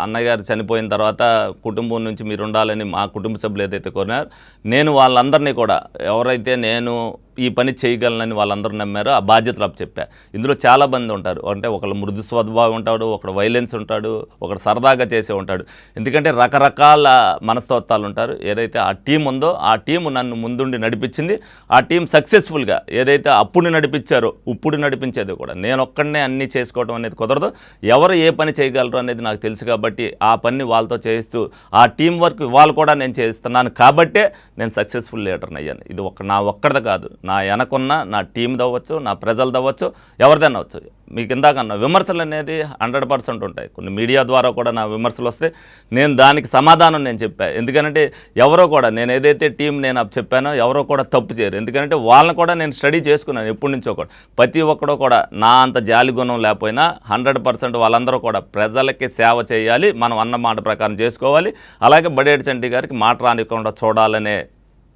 అన్నగారు చనిపోయిన తర్వాత కుటుంబం నుంచి మీరు ఉండాలని మా కుటుంబ సభ్యులు ఏదైతే కోరినారో నేను వాళ్ళందరినీ కూడా ఎవరైతే నేను ఈ పని చేయగలనని వాళ్ళందరూ నమ్మారో. ఆ బాధ్యతలు అప్పు చెప్పా. ఇందులో చాలా మంది ఉంటారు. అంటే ఒకళ్ళు మృదు స్వభావం ఉంటాడు ఒకడు వైలెన్స్ ఉంటాడు ఒకడు సరదాగా చేసే ఉంటాడు. ఎందుకంటే రకరకాల మనస్తత్వాలు ఉంటారు. ఏదైతే ఆ టీం ఉందో ఆ టీం నన్ను ముందుండి నడిపించింది. ఆ టీం సక్సెస్ఫుల్గా ఏదైతే అప్పుడు నడిపించారో ఇప్పుడు నడిపించేది కూడా. నేను ఒక్కడనే అన్నీ చేసుకోవడం అనేది కుదరదు. ఎవరు ఏ పని చేయగలరు అనేది నాకు తెలుసు కాబట్టి ఆ పని వాళ్ళతో చేయిస్తూ ఆ టీం వర్క్ వాళ్ళు కూడా నేను చేస్తున్నాను కాబట్టే నేను సక్సెస్ఫుల్ లీడర్ని అయ్యాను. ఇది ఒక నా ఒక్కడిది కాదు. నా వెనకున్న నా టీం దవ్వచ్చు నా ప్రజలు దవ్వచ్చు ఎవరిదైనా అవ్వచ్చు. మీకు ఇందాక అన్న విమర్శలు అనేది హండ్రెడ్ పర్సెంట్ ఉంటాయి. కొన్ని మీడియా ద్వారా కూడా నా విమర్శలు వస్తే నేను దానికి సమాధానం నేను చెప్పాను ఎందుకంటే ఎవరో కూడా నేను ఏదైతే టీం నేను చెప్పానో ఎవరో కూడా తప్పు చేయరు. ఎందుకంటే వాళ్ళని కూడా నేను స్టడీ చేసుకున్నాను ఎప్పటి నుంచో కూడా. ప్రతి ఒక్కడో కూడా నా అంత జాలి గుణం లేకపోయినా హండ్రెడ్ పర్సెంట్ వాళ్ళందరూ కూడా ప్రజలకి సేవ చేయాలి. మనం అన్న మాట ప్రకారం చేసుకోవాలి. అలాగే బడేటి చంటి గారికి మాట రానికుండా చూడాలనే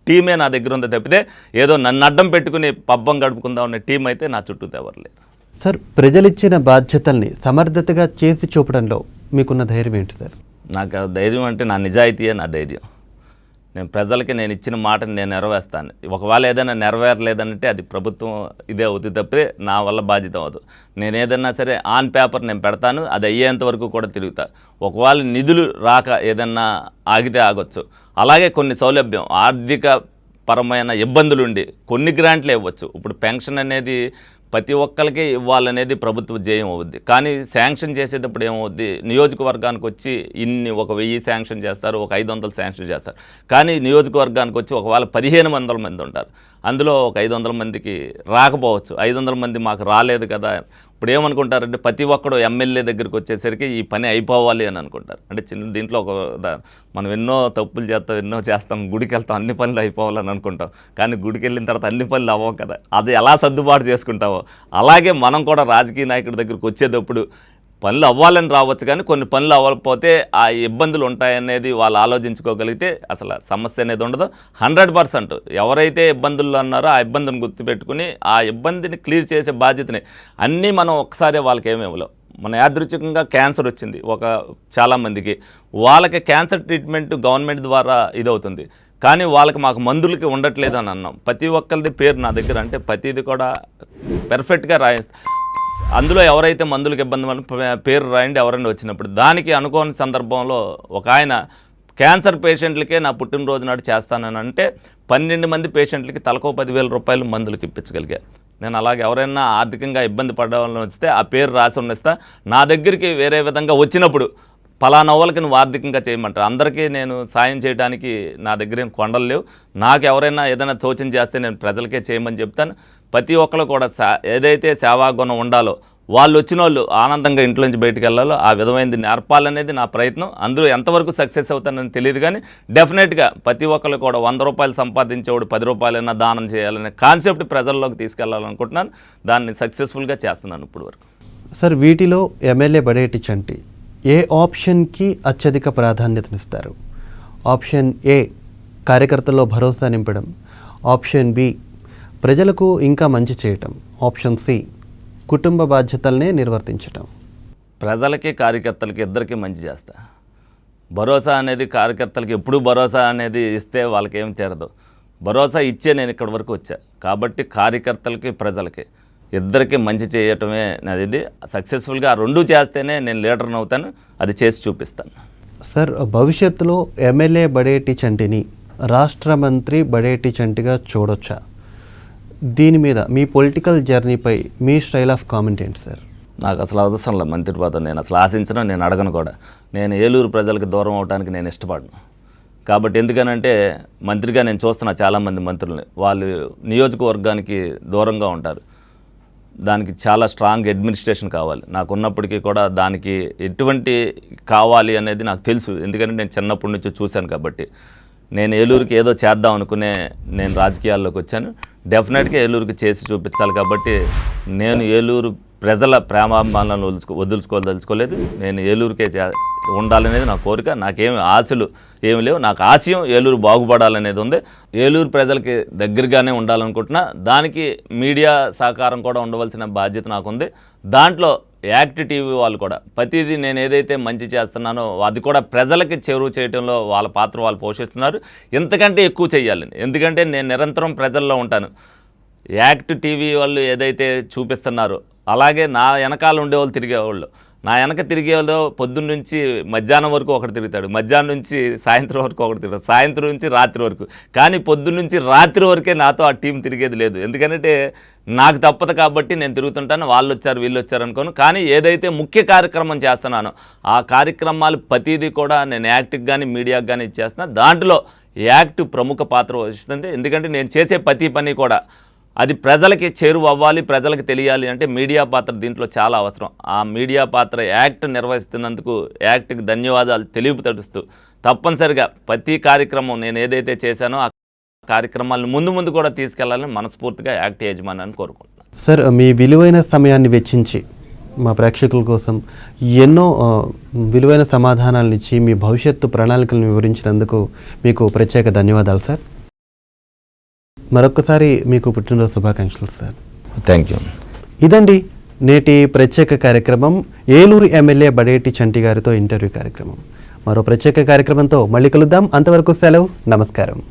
టీమే నా దగ్గర ఉంది తప్పితే ఏదో నన్ను అడ్డం పెట్టుకుని పబ్బం గడుపుకుందాం అనే టీం అయితే నా చుట్టూ ఎవరు లేరు. సార్ ప్రజలిచ్చిన బాధ్యతల్ని సమర్థతగా చేసి చూపడంలో మీకున్న ధైర్యం ఏంటి సార్? నాకు ధైర్యం అంటే నా నిజాయితీయే నా ధైర్యం. నేను ప్రజలకి నేను ఇచ్చిన మాటని నేను నెరవేర్స్తాను. ఒకవేళ ఏదైనా నెరవేరలేదంటే అది ప్రభుత్వం ఇదే అవుతుంది తప్పితే నా వల్ల బాధ్యత అవ్వదు. నేను ఏదన్నా సరే ఆన్ పేపర్ నేను పెడతాను అది అయ్యేంత వరకు కూడా తిరుగుతా. ఒకవేళ నిధులు రాక ఏదన్నా ఆగితే ఆగొచ్చు. అలాగే కొన్ని సౌలభ్యం ఆర్థిక పరమైన ఇబ్బందులు ఉండి కొన్ని గ్రాంట్లు ఇవ్వచ్చు. ఇప్పుడు పెన్షన్ అనేది ప్రతి ఒక్కరికి ఇవ్వాలనేది ప్రభుత్వ జయం అవుద్ది. కానీ శాంక్షన్ చేసేటప్పుడు ఏమవుద్ది? నియోజకవర్గానికి వచ్చి ఇన్ని ఒక వెయ్యి శాంక్షన్ చేస్తారు ఒక ఐదు వందలు శాంక్షన్ చేస్తారు. కానీ నియోజకవర్గానికి వచ్చి ఒకవేళ పదిహేను వందల మంది ఉంటారు. అందులో ఒక ఐదు వందల మందికి రాకపోవచ్చు. ఐదు వందల మంది మాకు రాలేదు కదా. ఇప్పుడు ఏమనుకుంటారంటే ప్రతి ఒక్కడు ఎమ్మెల్యే దగ్గరికి వచ్చేసరికి ఈ పని అయిపోవాలి అని అనుకుంటారు. అంటే చిన్న దీంట్లో ఒక మనం ఎన్నో తప్పులు చేస్తాం ఎన్నో చేస్తాం గుడికి వెళ్తాం అన్ని పనులు అయిపోవాలని అనుకుంటాం. కానీ గుడికి వెళ్ళిన తర్వాత అన్ని పనులు అవ్వవు కదా. అది ఎలా సర్దుబాటు చేసుకుంటావో. అలాగే మనం కూడా రాజకీయ నాయకుడి దగ్గరికి వచ్చేటప్పుడు పనులు అవ్వాలని రావచ్చు కానీ కొన్ని పనులు అవ్వకపోతే ఆ ఇబ్బందులు ఉంటాయనేది వాళ్ళు ఆలోచించుకోగలిగితే అసలు సమస్య అనేది ఉండదు. హండ్రెడ్ పర్సెంట్ ఎవరైతే ఇబ్బందుల్లో అన్నారో ఆ ఇబ్బందిని గుర్తుపెట్టుకుని ఆ ఇబ్బందిని క్లియర్ చేసే బాధ్యతని అన్నీ మనం ఒకసారి వాళ్ళకి ఏమి ఇవ్వలేం. మన యాదృచ్ఛికంగా క్యాన్సర్ వచ్చింది ఒక చాలామందికి వాళ్ళకి క్యాన్సర్ ట్రీట్మెంట్ గవర్నమెంట్ ద్వారా ఇదవుతుంది. కానీ వాళ్ళకి మాకు మందులకి ఉండట్లేదు అని అన్నాం. ప్రతి ఒక్కరిది పేరు నా దగ్గర అంటే ప్రతిది కూడా పెర్ఫెక్ట్గా రాయిస్తా అందులో ఎవరైతే మందులకు ఇబ్బంది పడిన పే- పేరు రాయండి ఎవరైనా వచ్చినప్పుడు. దానికి అనుకోని సందర్భంలో ఒక ఆయన క్యాన్సర్ పేషెంట్లకే నా పుట్టినరోజు నాడు చేస్తానని అంటే పన్నెండు మంది పేషెంట్లకి తలకో పదివేల రూపాయలు మందులకి ఇప్పించగలిగా నేను అలాగే ఎవరైనా ఆర్థికంగా ఇబ్బంది పడవాలని వస్తే ఆ పేరు రాసి ఉన్నస్తా నా దగ్గరికి వేరే విధంగా వచ్చినప్పుడు పలానా వాళ్ళకి నువ్వు ఆర్థికంగా చేయమంటారు అందరికీ నేను సాయం చేయడానికి నా దగ్గర ఏం కొండలు లేవు. నాకు ఎవరైనా ఏదైనా తోచన చేస్తే నేను ప్రజలకే చేయమని చెప్తాను. ప్రతి ఒక్కరు కూడా ఏదైతే సేవాగుణం ఉండాలో వాళ్ళు వచ్చిన వాళ్ళు ఆనందంగా ఇంట్లో నుంచి బయటికి వెళ్ళాలో ఆ విధమైనది నేర్పాలనేది నా ప్రయత్నం. అందరూ ఎంతవరకు సక్సెస్ అవుతానని తెలియదు కానీ డెఫినెట్గా ప్రతి ఒక్కరు కూడా వంద రూపాయలు సంపాదించేవాడు పది రూపాయలైనా దానం చేయాలనే కాన్సెప్ట్ ప్రజల్లోకి తీసుకెళ్ళాలనుకుంటున్నాను. దాన్ని సక్సెస్ఫుల్గా చేస్తున్నాను ఇప్పుడు వరకు సార్ వీటిలో ఎమ్మెల్యే బడేటిచ్ అంటే ఏ ఆప్షన్కి అత్యధిక ప్రాధాన్యతనిస్తారు? ఆప్షన్ ఏ కార్యకర్తల్లో భరోసా నింపడం. ఆప్షన్ బి ప్రజలకు ఇంకా మంచి చేయటం. ఆప్షన్ సి కుటుంబ బాధ్యతల్నే నిర్వర్తించటం. ప్రజలకి కార్యకర్తలకి ఇద్దరికి మంచి చేస్తా. భరోసా అనేది కార్యకర్తలకి ఎప్పుడు భరోసా అనేది ఇస్తే వాళ్ళకేం తీరదు. భరోసా ఇచ్చే నేను ఇక్కడి వరకు వచ్చా. కాబట్టి కార్యకర్తలకి ప్రజలకి. ఇద్దరికి మంచి చేయటమే నాది సక్సెస్ఫుల్గా ఆ రెండు చేస్తేనే నేను లీడర్ని అవుతాను. అది చేసి చూపిస్తాను. సార్ భవిష్యత్తులో ఎమ్మెల్యే బడేటి చంటిని రాష్ట్ర మంత్రి బడేటి చంటిగా చూడొచ్చా? దీని మీద మీ పొలిటికల్ జర్నీపై మీ స్టైల్ ఆఫ్ కామెంట్ ఏంటి సార్? నాకు అసలు అవసరం లేదు మంత్రి పదవి. నేను అసలు ఆశించను నేను అడగను కూడా. నేను ఏలూరు ప్రజలకు దూరం అవడానికి నేను ఇష్టపడను. కాబట్టి ఎందుకనంటే మంత్రిగా నేను చూస్తున్నా చాలామంది మంత్రుల్ని. వాళ్ళు నియోజకవర్గానికి దూరంగా ఉంటారు. దానికి చాలా స్ట్రాంగ్ అడ్మినిస్ట్రేషన్ కావాలి. నాకు ఉన్నప్పటికీ కూడా దానికి ఎటువంటి కావాలి అనేది నాకు తెలుసు. ఎందుకంటే నేను చిన్నప్పటి నుంచి చూశాను కాబట్టి. నేను ఏలూరుకి ఏదో చేద్దాం అనుకునే నేను రాజకీయాల్లోకి వచ్చాను. డెఫినెట్గా ఏలూరుకి చేసి చూపించాలి కాబట్టి నేను ఏలూరు ప్రజల ప్రేమాభిమానాలను వదులుచుకో వదులుచుకోదలుచుకోలేదు. నేను ఏలూరుకే చే ఉండాలనేది నా కోరిక. నాకేమి ఆశలు ఏమి లేవు. నాకు ఆశయం ఏలూరు బాగుపడాలనేది ఉంది. ఏలూరు ప్రజలకి దగ్గరగానే ఉండాలనుకుంటున్నా. దానికి మీడియా సహకారం కూడా ఉండవలసిన బాధ్యత నాకుంది. దాంట్లో యాక్ట్ టీవీ వాళ్ళు కూడా ప్రతిదీ నేను ఏదైతే మంచి చేస్తున్నానో అది కూడా ప్రజలకి చేరువ చేయడంలో వాళ్ళ పాత్ర వాళ్ళు పోషిస్తున్నారు. ఇంతకంటే ఎక్కువ చేయాలని ఎందుకంటే నేను నిరంతరం ప్రజల్లో ఉంటాను. యాక్ట్ టీవీ వాళ్ళు ఏదైతే చూపిస్తున్నారో అలాగే నా వెనకాల ఉండేవాళ్ళు తిరిగేవాళ్ళు. నా వెనక తిరిగేవాళ్ళు పొద్దున్న నుంచి మధ్యాహ్నం వరకు ఒకటి తిరుగుతాడు. మధ్యాహ్నం నుంచి సాయంత్రం వరకు ఒకటి తిరుగుతాడు. సాయంత్రం నుంచి రాత్రి వరకు. కానీ పొద్దున్న నుంచి రాత్రి వరకే నాతో ఆ టీం తిరిగేది లేదు. ఎందుకంటే నాకు తప్పదు కాబట్టి నేను తిరుగుతుంటాను. వాళ్ళు వచ్చారు వీళ్ళు వచ్చారు అనుకోను. కానీ ఏదైతే ముఖ్య కార్యక్రమం చేస్తున్నానో ఆ కార్యక్రమాలు ప్రతిదీ కూడా నేను యాక్ట్కి కానీ మీడియాకి కానీ ఇచ్చేస్తున్నా దాంట్లో యాక్ట్ ప్రముఖ పాత్ర వహిస్తుంది. ఎందుకంటే నేను చేసే ప్రతి పని కూడా అది ప్రజలకి చేరువ అవ్వాలి ప్రజలకు తెలియాలి అంటే మీడియా పాత్ర దీంట్లో చాలా అవసరం. ఆ మీడియా పాత్ర యాక్ట్ నిర్వహిస్తున్నందుకు యాక్ట్కి ధన్యవాదాలు తెలియపరుస్తూ తప్పనిసరిగా ప్రతి కార్యక్రమం నేను ఏదైతే చేశానో ఆ కార్యక్రమాలను ముందు ముందు కూడా తీసుకెళ్ళాలని మనస్ఫూర్తిగా యాక్ట్ యజమాని కోరుకుంటున్నాను. సార్ మీ విలువైన సమయాన్ని వెచ్చించి మా ప్రేక్షకుల కోసం ఎన్నో విలువైన సమాధానాలను ఇచ్చి మీ భవిష్యత్తు ప్రణాళికలను వివరించినందుకు మీకు ప్రత్యేక ధన్యవాదాలు సార్. మరొకసారి మీకు పుట్టినరోజు శుభాకాంక్షలు సార్. థ్యాంక్ యూ ఇదండి నేటి ప్రత్యేక కార్యక్రమం. ఏలూరు ఎమ్మెల్యే బడేటి చంటి గారితో ఇంటర్వ్యూ కార్యక్రమం. మరో ప్రత్యేక కార్యక్రమంతో మళ్ళీ కలుద్దాం. అంతవరకు సెలవు. నమస్కారం.